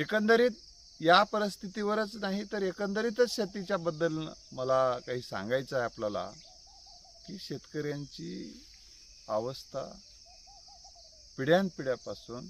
एकंदरीत या परिस्थितीवरच नाही तर एकंदरीतच शेतीच्या बद्दल मला काही सांगायचं आहे आपल्याला की शेतकऱ्यांची अवस्था पिढ्यानपिढ्यापासून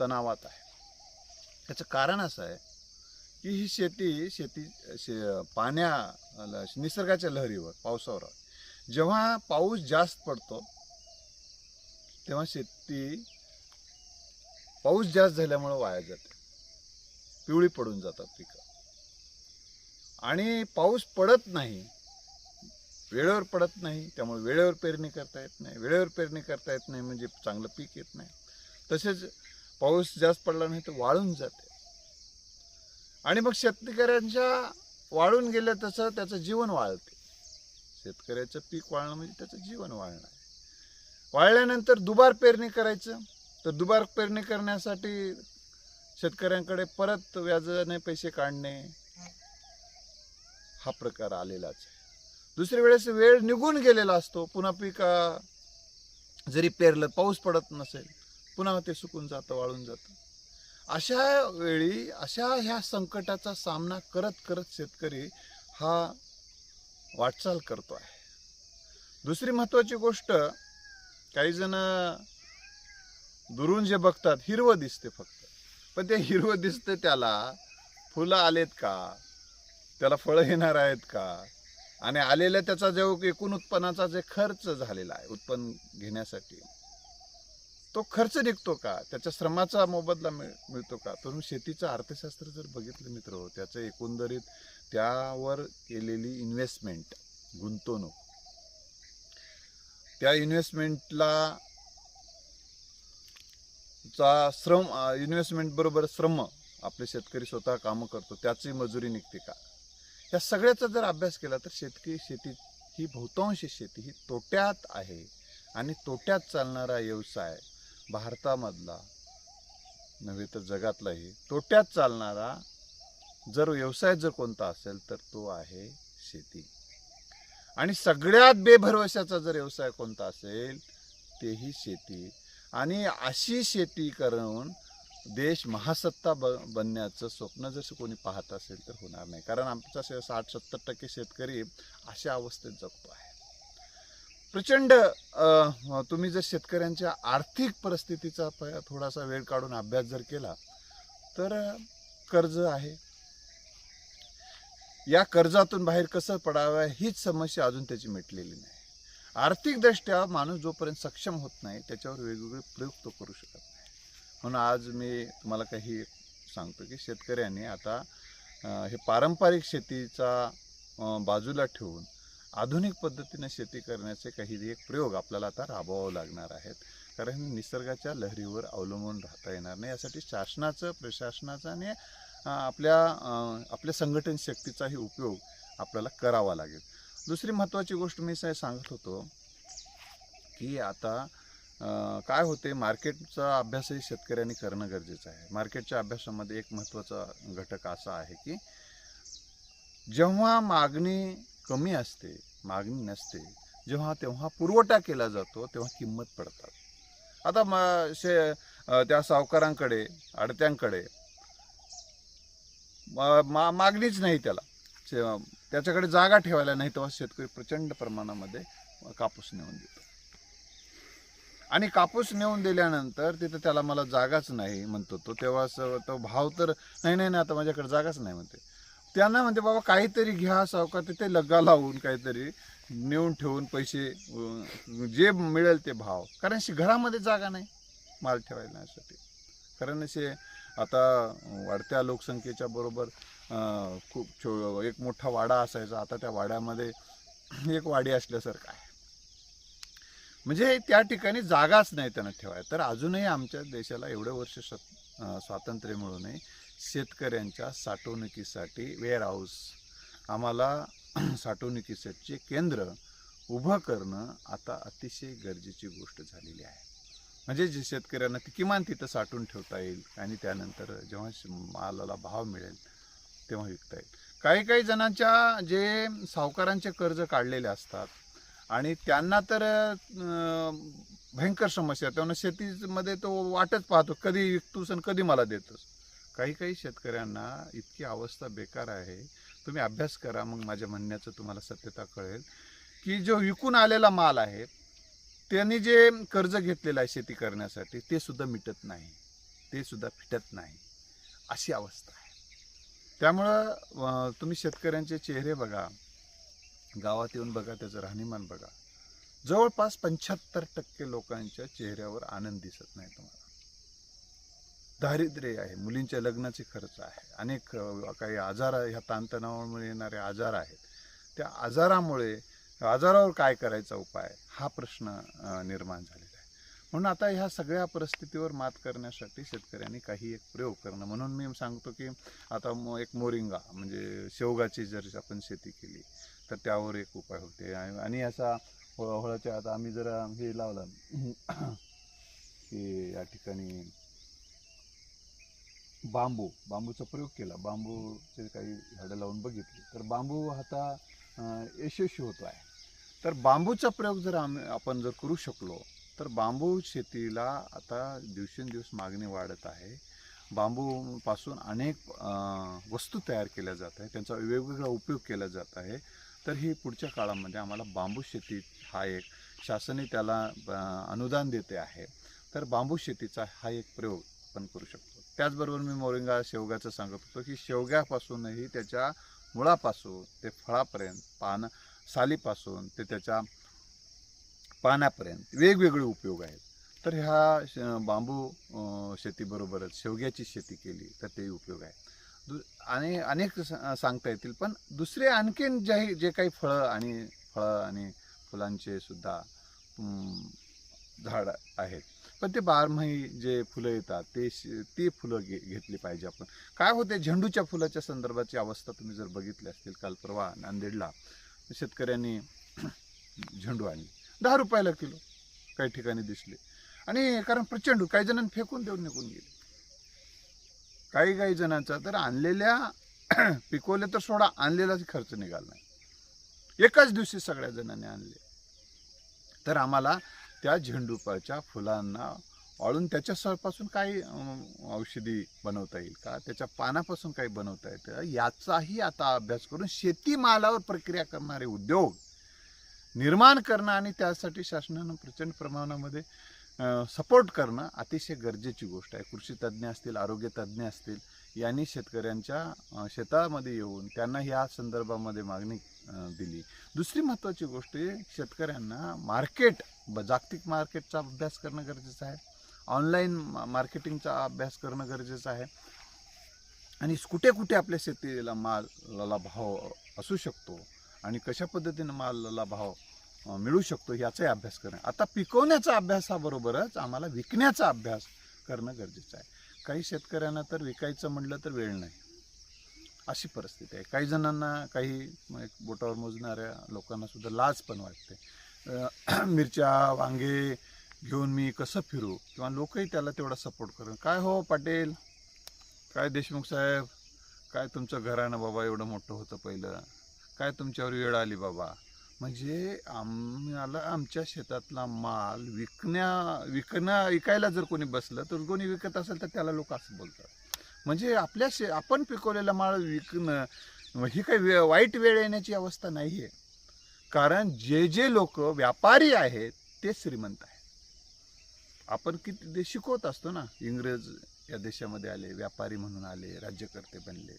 तणावात आहे. त्याचं कारण असं आहे की ही शेती शेती शे पाण्या निसर्गाच्या लहरीवर पावसावर जेव्हा पाऊस जास्त पडतो तेव्हा शेती पाऊस जास्त झाल्यामुळं वाया जाते. पिवळी पडून जातात पिकं. आणि पाऊस पडत नाही वेळेवर पडत नाही त्यामुळे वेळेवर पेरणी करता येत नाही वेळेवर पेरणी करता येत नाही म्हणजे चांगलं पीक येत नाही. तसेच पाऊस जास्त पडला नाही तर वाळून जाते. आणि मग शेतकऱ्यांच्या वाळून गेलं तसं त्याचं जीवन वाळते. शेतकऱ्याचं पीक वाळणं म्हणजे त्याचं जीवन वाळणं वाळल्यानंतर दुबार पेरणी करायचं तर दुबार पेरणी करण्यासाठी शेतकऱ्यांकडे परत व्याजाने पैसे काढणे हा प्रकार आलेलाच आहे. दुसऱ्या वेळेस वेळ निघून गेलेला असतो. पुन्हा पीक जरी पेरलं पाऊस पडत नसेल पुन्हा ते सुकून जातं वाळून जातं. अशा वेळी अशा ह्या संकटाचा सामना करत करत शेतकरी हा वाटचाल करतो आहे. दुसरी महत्वाची गोष्ट काही जण दुरून जे बघतात हिरवं दिसते फक्त. पण ते हिरवं दिसतं त्याला. फुलं आलेत का? त्याला फळं येणार आहेत का? आणि आलेल्या त्याचा जो एकूण उत्पन्नाचा जे खर्च झालेला आहे उत्पन्न घेण्यासाठी तो खर्च निघतो का? त्याच्या श्रमाचा मोबदला मिळ मिळतो का? तर शेतीचं अर्थशास्त्र जर बघितलं मित्र हो, त्याचं एकंदरीत त्यावर केलेली इन्व्हेस्टमेंट गुंतवणूक त्या इन्व्हेस्टमेंटला चा श्रम इन्व्हेस्टमेंट बरोबर श्रम आपले शेतकरी स्वतः कामं करतो त्याची मजुरी निघते का? या सगळ्याचा जर अभ्यास केला तर शेतकरी शेती ही बहुतांश शेती ही तोट्यात आहे. आणि तोट्यात चालणारा व्यवसाय भारतामधला नव्हे तर जगातलाही तोट्यात चालणारा जर व्यवसाय जर कोणता असेल तर तो आहे शेती. आणि सगळ्यात बेभरवशाचा जर व्यवसाय कोणता असेल तेही शेती. आणि अशी शेती करून देश महासत्ता ब बनण्याचं स्वप्न जर कोणी पाहत असेल तर होणार नाही. कारण आमचा शे- साठ सत्तर टक्के शेतकरी अशा अवस्थेत जगतो आहे. प्रचंड तुम्ही जर शेतकऱ्यांच्या आर्थिक परिस्थितीचा थोडासा वेळ काढून अभ्यास जर केला तर कर्ज आहे. या कर्जातून बाहेर कसं पडावं हीच समस्या अजून त्याची मिटलेली नाही. आर्थिकदृष्ट्या माणूस जोपर्यंत सक्षम होत नाही त्याच्यावर वेगवेगळे प्रयोग तो करू शकत नाही. म्हणून आज मी तुम्हाला काही सांगतो की शेतकऱ्यांनी आता हे पारंपरिक शेतीचा बाजूला ठेवून आधुनिक पद्धतीने शेती करण्याचे काही एक प्रयोग आपल्याला आता राबवावं लागणार आहेत. कारण निसर्गाच्या लहरीवर अवलंबून राहता येणार नाही. यासाठी शासनाचं प्रशासनाचं आणि आपल्या आपल्या संघटन शक्तीचाही उपयोग आपल्याला करावा लागेल. दुसरी महत्त्वाची गोष्ट मी सा- सांगत होतो की आता काय होते मार्केटचा अभ्यासही शेतकऱ्यांनी करणं गरजेचं आहे. मार्केटच्या अभ्यासामध्ये एक महत्त्वाचा घटक असा आहे की जेव्हा मागणी कमी असते मागणी नसते जेव्हा तेव्हा पुरवठा केला जातो तेव्हा किंमत पडतात. आता म शे त्या सावकारांकडे अडत्यांकडे मा- मागणीच नाही त्याला. त्याच्याकडे जागा ठेवायला नाही तेव्हा शेतकरी प्रचंड प्रमाणामध्ये कापूस नेऊन देतो. आणि कापूस नेऊन दिल्यानंतर तिथं त्याला मला जागाच नाही म्हणतो तो. तेव्हा असं तो भाव तर नाही नाही नाही आता माझ्याकडे जागाच नाही म्हणते. त्यांना म्हणते बाबा काहीतरी घ्या सावकार तिथे लग्गा लावून काहीतरी नेऊन ठेवून पैसे जे मिळेल ते भाव. कारण घरामध्ये जागा नाही माल ठेवायसाठी कारण असे आता वाढत्या लोकसंख्येच्या बरोबर खूप छो एक मोठा वाडा असायचा. आता त्या वाड्यामध्ये एक वाडी असल्यासारखं आहे. म्हणजे त्या ठिकाणी जागाच नाही त्यांना ठेवाय तर अजूनही आमच्या देशाला एवढे वर्ष स्वातंत्र्य मिळूनही शेतकऱ्यांच्या साठवणुकीसाठी वेअर हाऊस आम्हाला साठवणुकीसाठी केंद्र उभं करणं आता अतिशय गरजेची गोष्ट झालेली आहे. म्हणजे जे शेतकऱ्यांना ती किमान तिथं साठवून ठेवता येईल आणि त्यानंतर जेव्हा मालाला भाव मिळेल तेव्हा विकता येईल. काही काही जणांच्या जे सावकारांचे कर्ज काढलेले असतात आणि त्यांना तर भयंकर समस्या त्यामुळे त्यांना शेतीमध्ये तो वाटच पाहतो. कधी विकतोस आणि कधी मला देतोस. काही काही शेतकऱ्यांना इतकी अवस्था बेकार आहे. तुम्ही अभ्यास करा. मग माझ्या म्हणण्याचं तुम्हाला सत्यता कळेल की जो विकून आलेला माल आहे त्यांनी जे कर्ज घेतलेलं आहे शेती करण्यासाठी ते सुद्धा मिटत नाही. ते सुद्धा फिटत नाही. अशी अवस्था आहे. त्यामुळं तुम्ही शेतकऱ्यांचे चेहरे बघा. गावात येऊन बघा त्याचं राहणीमान बघा. जवळपास पंच्याहत्तर टक्के लोकांच्या चेहऱ्यावर आनंद दिसत नाही तुम्हाला. दारिद्र्य आहे. मुलींच्या लग्नाचे खर्च आहे. अनेक काही आजार ह्या ताणतणावामुळे येणारे आजार आहेत. त्या आजारामुळे आजारावर काय करायचा उपाय? हा प्रश्न निर्माण झालेला आहे. म्हणून आता ह्या सगळ्या परिस्थितीवर मात करण्यासाठी शेतकऱ्यांनी काही एक प्रयोग करणं. म्हणून मी सांगतो की आता मो एक मोरिंगा म्हणजे शेवगाची जर आपण शेती केली तर त्यावर एक उपाय होते. आणि आणि असा हो, हळच्या आता आम्ही जरा हे लावलं की या ठिकाणी बांबू बांबूचा प्रयोग केला. बांबूचे काही झाडं लावून बघितली. तर बांबू आता यशस्वी होतो आहे. तर बांबूचा प्रयोग जर आम्ही आपण जर करू शकलो तर बांबू शेतीला आता दिवसेंदिवस मागणी वाढत आहे. बांबूपासून अनेक वस्तू तयार केल्या जात आहे त्यांचा वेगवेगळा उपयोग केला जात आहे. तर ही पुढच्या काळामध्ये आम्हाला बांबू शेती हा एक शासने त्याला अनुदान देते आहे. तर बांबू शेतीचा हा एक प्रयोग आपण करू शकतो. त्याचबरोबर मी मोरिंगा शेवग्याचं सांगत होतो की शेवग्यापासूनही त्याच्या मुळापासून ते फळापर्यंत पान सालीपासून ते त्याच्या पाण्यापर्यंत वेगवेगळे उपयोग आहेत. तर ह्या बांबू शेतीबरोबरच शेवग्याची शेती केली तर ते उपयोग आहे. दु आणि अनेक सांगता येतील पण दुसरे आणखीन जे जे काही फळं आणि फळं आणि फुलांचे सुद्धा झाड आहेत. पण ते बारमाही जे फुलं येतात ते ती फुलं घे घेतली पाहिजे आपण. काय होते झेंडूच्या फुलाच्या संदर्भाची अवस्था तुम्ही जर बघितली असतील काल परवा नांदेडला शेतकऱ्यांनी झेंडू आणली. दहा रुपयाला किलो. काही ठिकाणी दिसले. आणि कारण प्रचंड काही जणांनी फेकून देऊन निघून गेले. काही काही जणांचा तर आणलेल्या पिकवले तर सोडा आणलेलाच खर्च निघाला नाही. एकाच दिवशी सगळ्या जणांनी आणले. तर आम्हाला त्या झेंडूपाच्या फुलांना वाळून त्याच्यापासून काही औषधी बनवता येईल का? त्याच्या पानापासून काही बनवता येतं? याचाही आता अभ्यास करून शेतीमालावर प्रक्रिया करणारे उद्योग निर्माण करणं आणि त्यासाठी शासनानं प्रचंड प्रमाणामध्ये सपोर्ट करणं अतिशय गरजेची गोष्ट आहे. कृषी तज्ज्ञ असतील आरोग्य तज्ज्ञ असतील यांनी शेतकऱ्यांच्या शेतामध्ये येऊन त्यांना ह्या संदर्भामध्ये मागणी दिली. दुसरी महत्त्वाची गोष्ट आहे शेतकऱ्यांना मार्केट ब जागतिक मार्केटचा अभ्यास करणं गरजेचं आहे. ऑनलाईन मार्केटिंगचा अभ्यास करणं गरजेचं आहे. आणि कुठे कुठे आपल्या शेतीला मालाला भाव असू शकतो आणि कशा पद्धतीनं मालाला भाव मिळू शकतो याचाही अभ्यास करणं. आता पिकवण्याचा अभ्यासाबरोबरच आम्हाला विकण्याचा अभ्यास करणं गरजेचं आहे. काही शेतकऱ्यांना तर विकायचं म्हटलं तर वेळ नाही. अशी परिस्थिती आहे. काही जणांना काही एक बोटावर मोजणाऱ्या लोकांना सुद्धा लाज पण वाटते. मिरच्या वांगे घेऊन मी कसं फिरू? किंवा लोकही त्याला तेवढा सपोर्ट करून. काय हो पाटील? काय देशमुख साहेब? काय तुमचं घराणं बाबा एवढं मोठं होतं पहिलं? काय तुमच्यावर वेळ आली बाबा? म्हणजे आम्हाला आमच्या शेतातला माल विकण्या विकण्या विकायला जर कोणी बसलं तर कोणी विकत असेल तर त्याला लोक असं बोलतात. म्हणजे आपल्या शे आपण पिकवलेला माल विकणं ही काही वे वाईट वेळ येण्याची अवस्था नाही आहे कारण जे जे लोक व्यापारी आहेत ते श्रीमंत आहेत. आपण किती शिकवत असतो ना इंग्रज या देशामध्ये आले व्यापारी म्हणून आले राज्यकर्ते बनले.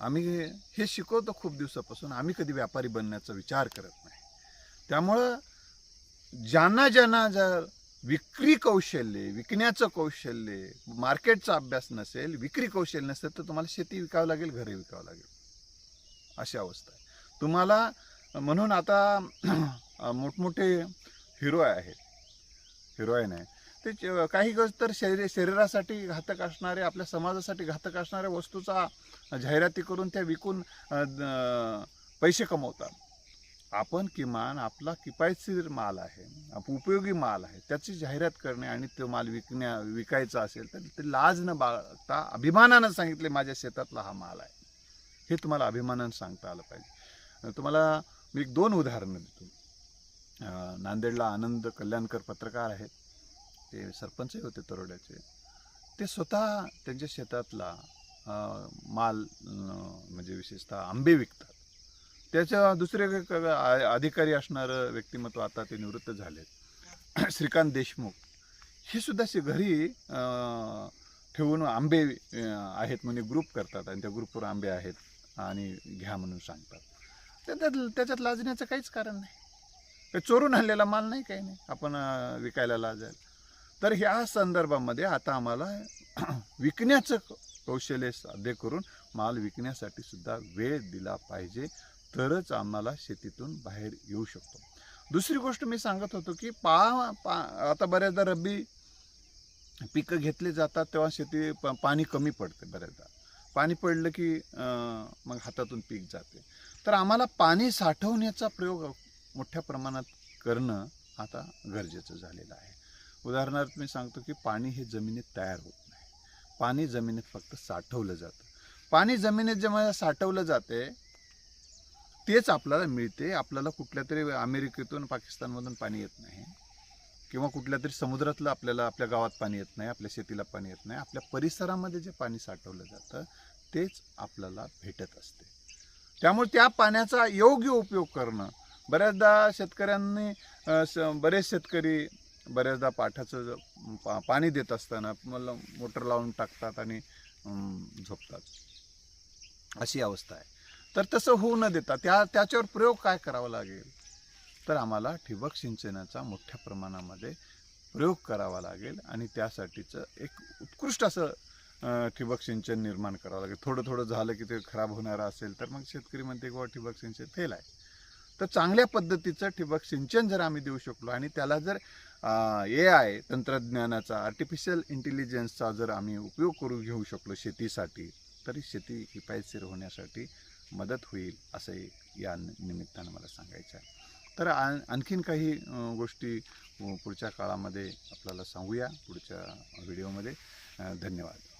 आम्ही हे शिकवतो खूप दिवसापासून आम्ही कधी व्यापारी बनण्याचा विचार करत नाही. त्यामुळं ज्यांना ज्यांना जर विक्री कौशल्य विकण्याचं कौशल्य मार्केटचा अभ्यास नसेल विक्री कौशल्य नसेल तर तुम्हाला शेती विकावं लागेल घरे विकावं लागेल. अशी अवस्था आहे. तुम्हाला म्हणून आता मोठमोठे हिरो आहेत. हिरोईन आहे ते काही गोष्ट तर शरीर शरीरासाठी घातक असणारे आपल्या समाजासाठी घातक असणाऱ्या वस्तूचा जाहिराती करून त्या विकून द- पैसे कमवतात. आपण किमान आपला किफायतशीर माल आहे आप- उपयोगी माल आहे त्याची जाहिरात करणे आणि तो माल विकण्या विकायचा असेल तर ते लाज न बाळगता अभिमानानं सांगितले माझ्या शेतातला हा माल आहे. हे तुम्हाला अभिमानानं सांगता आलं पाहिजे. तुम्हाला मी एक दोन उदाहरणं देतो. नांदेडला आनंद कल्याणकर पत्रकार आहेत. ते सरपंचही होते तरोड्याचे. ते स्वतः त्यांच्या शेतातला माल म्हणजे विशेषतः आंबे विकतात. त्याच्या दुसरे अधिकारी असणारं व्यक्तिमत्व आता ते निवृत्त झालेत. श्रीकांत देशमुख. हे सुद्धा शे- घरी ठेवून आंबे आहेत म्हणजे ग्रुप करतात आणि त्या ग्रुपवर आंबे आहेत आणि घ्या म्हणून सांगतात. त्यात त्याच्यात लाजण्याचं काहीच कारण नाही. चोरून आणलेला माल नाही काही नाही. आपण विकायला लाजायला तर ह्या संदर्भामध्ये आता आम्हाला विकण्याचं कौशल्य साध्य करून माल विकण्यासाठी सुद्धा वेळ दिला पाहिजे. तरच आम्हाला शेतीतून बाहेर येऊ शकतो. दुसरी गोष्ट मी सांगत होतो की पा पा आता बऱ्याचदा रब्बी पिकं घेतली जातात तेव्हा शेती प- पाणी कमी पडते बऱ्याचदा. पाणी पडलं की मग हातातून पीक जाते. तर आम्हाला पाणी साठवण्याचा प्रयोग मोठ्या प्रमाणात करणं आता गरजेचं झालेलं आहे. उदाहरणार्थ मी सांगतो की पाणी हे जमिनीत तयार होत नाही. पाणी जमिनीत फक्त साठवलं जातं. पाणी जमिनीत जेव्हा साठवलं जाते तेच आपल्याला मिळते. आपल्याला कुठल्या तरी अमेरिकेतून पाकिस्तानमधून पाणी येत नाही. किंवा कुठल्या तरी समुद्रातलं आपल्याला आपल्या गावात पाणी येत नाही आपल्या शेतीला पाणी येत नाही. आपल्या परिसरामध्ये जे पाणी साठवलं जातं तेच आपल्याला भेटत असते. त्यामुळे त्या पाण्याचा योग्य उपयोग करणं बऱ्याचदा शेतकऱ्यांनी स- बरेच शेतकरी बऱ्याचदा पाठाचं पा पाणी देत असताना मला मोटर लावून टाकतात आणि झोपतात. अशी अवस्था आहे. तर तसं होऊ न देता त्या त्याच्यावर प्रयोग काय करावा लागेल? तर आम्हाला ठिबक सिंचनाचा मोठ्या प्रमाणामध्ये प्रयोग करावा लागेल आणि त्यासाठीचं एक उत्कृष्ट असं ठिबक सिंचन निर्माण करावं लागेल. थोडं थोडं झालं की ते खराब होणारं असेल तर मग शेतकरी म्हणते की ठिबक सिंचन फेल आहे. तर चांगल्या पद्धतीचं ठिबक सिंचन जर आम्ही देऊ शकलो आणि त्याला जर ए आय तंत्रज्ञानाचा आर्टिफिशियल इंटेलिजन्सचा जर आम्ही उपयोग करून घेऊ शकलो शेतीसाठी तरी शेती किफायतशीर होण्यासाठी मदत होईल असं या निमित्तानं मला सांगायचं आहे. तर आण आणखीन काही गोष्टी पुढच्या काळामध्ये आपल्याला सांगूया पुढच्या व्हिडिओमध्ये. धन्यवाद.